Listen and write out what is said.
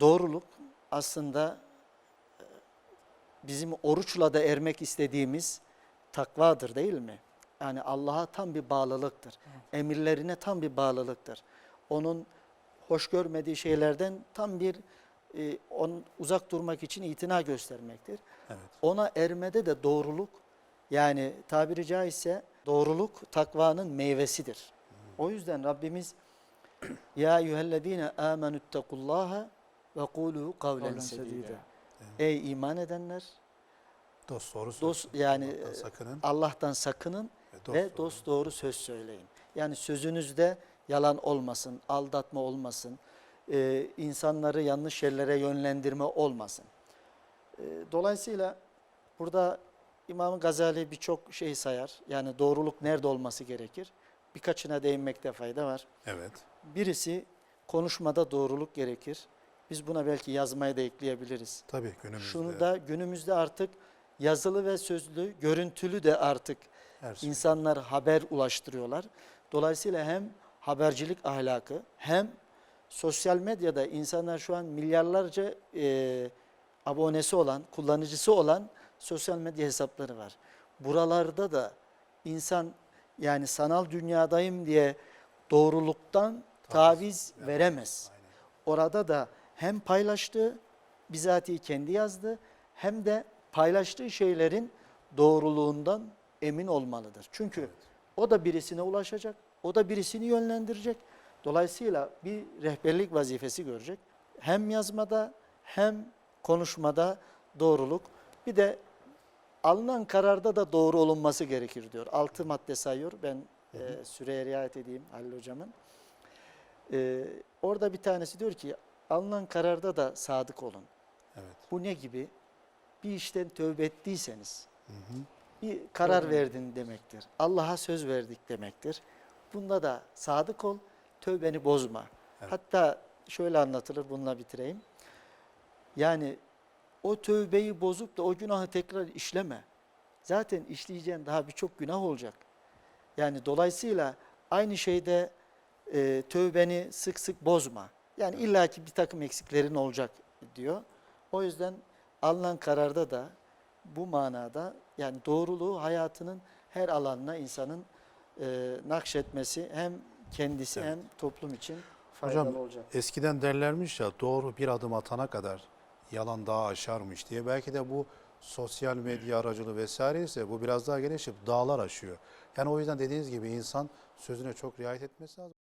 doğruluk aslında e, bizim oruçla da ermek istediğimiz takvadır değil mi? Yani Allah'a tam bir bağlılıktır. Emirlerine tam bir bağlılıktır. Onun hoş görmediği şeylerden tam bir e, on, uzak durmak için itina göstermektir. Evet. Ona ermede de doğruluk yani tabiri caizse doğruluk takvanın meyvesidir. O yüzden Rabbimiz ya eyyühellezine amenüttekullaha ve kulu kavlen sedide. Ey iman edenler Dost doğru söz. dost yani Allah'tan sakının Allah'tan sakının ve ve dost, dost doğru söz söyleyin. Yani sözünüzde yalan olmasın, aldatma olmasın, e, insanları yanlış yerlere yönlendirme olmasın. E, dolayısıyla burada İmam Gazali birçok şey sayar. Yani doğruluk nerede olması gerekir? Birkaçına değinmekte fayda var. Evet. Birisi konuşmada doğruluk gerekir. Biz buna belki yazmayı da ekleyebiliriz. Tabii günümüzde Şunu da günümüzde artık yazılı ve sözlü, görüntülü de artık her şey. insanlar haber ulaştırıyorlar. Dolayısıyla hem habercilik ahlakı hem sosyal medyada insanlar şu an milyarlarca e, abonesi olan, kullanıcısı olan sosyal medya hesapları var. Buralarda da insan yani sanal dünyadayım diye doğruluktan taviz evet. veremez. Aynen. Orada da hem paylaştığı, bizatihi kendi yazdı hem de paylaştığı şeylerin doğruluğundan emin olmalıdır. Çünkü Evet. o da birisine ulaşacak, o da birisini yönlendirecek. Dolayısıyla bir rehberlik vazifesi görecek. Hem yazmada hem konuşmada doğruluk. Bir de alınan kararda da doğru olunması gerekir diyor. Altı madde sayıyor. Ben e, süreye riayet edeyim Halil Hocam'ın. E, orada bir tanesi diyor ki alınan kararda da sadık olun. Evet. Bu ne gibi? Bir işten tövbe ettiyseniz, Hı hı. bir karar verdin demektir. Allah'a söz verdik demektir. Bunda da sadık ol, tövbeni bozma. Evet. Hatta şöyle anlatılır, bununla bitireyim. Yani o tövbeyi bozup da o günahı tekrar işleme. Zaten işleyeceğin daha birçok günah olacak. Yani dolayısıyla aynı şeyde e, tövbeni sık sık bozma. Yani illaki bir takım eksiklerin olacak diyor. O yüzden alınan kararda da bu manada yani doğruluğu hayatının her alanına insanın e, nakşetmesi hem kendisi Evet. hem toplum için faydalı Hocam olacak. eskiden derlermiş ya doğru bir adım atana kadar yalan daha aşarmış diye. Belki de bu sosyal medya aracılığı vesaire ise bu biraz daha gelişip dağlar aşıyor. Yani o yüzden dediğiniz gibi insan sözüne çok riayet etmesi lazım.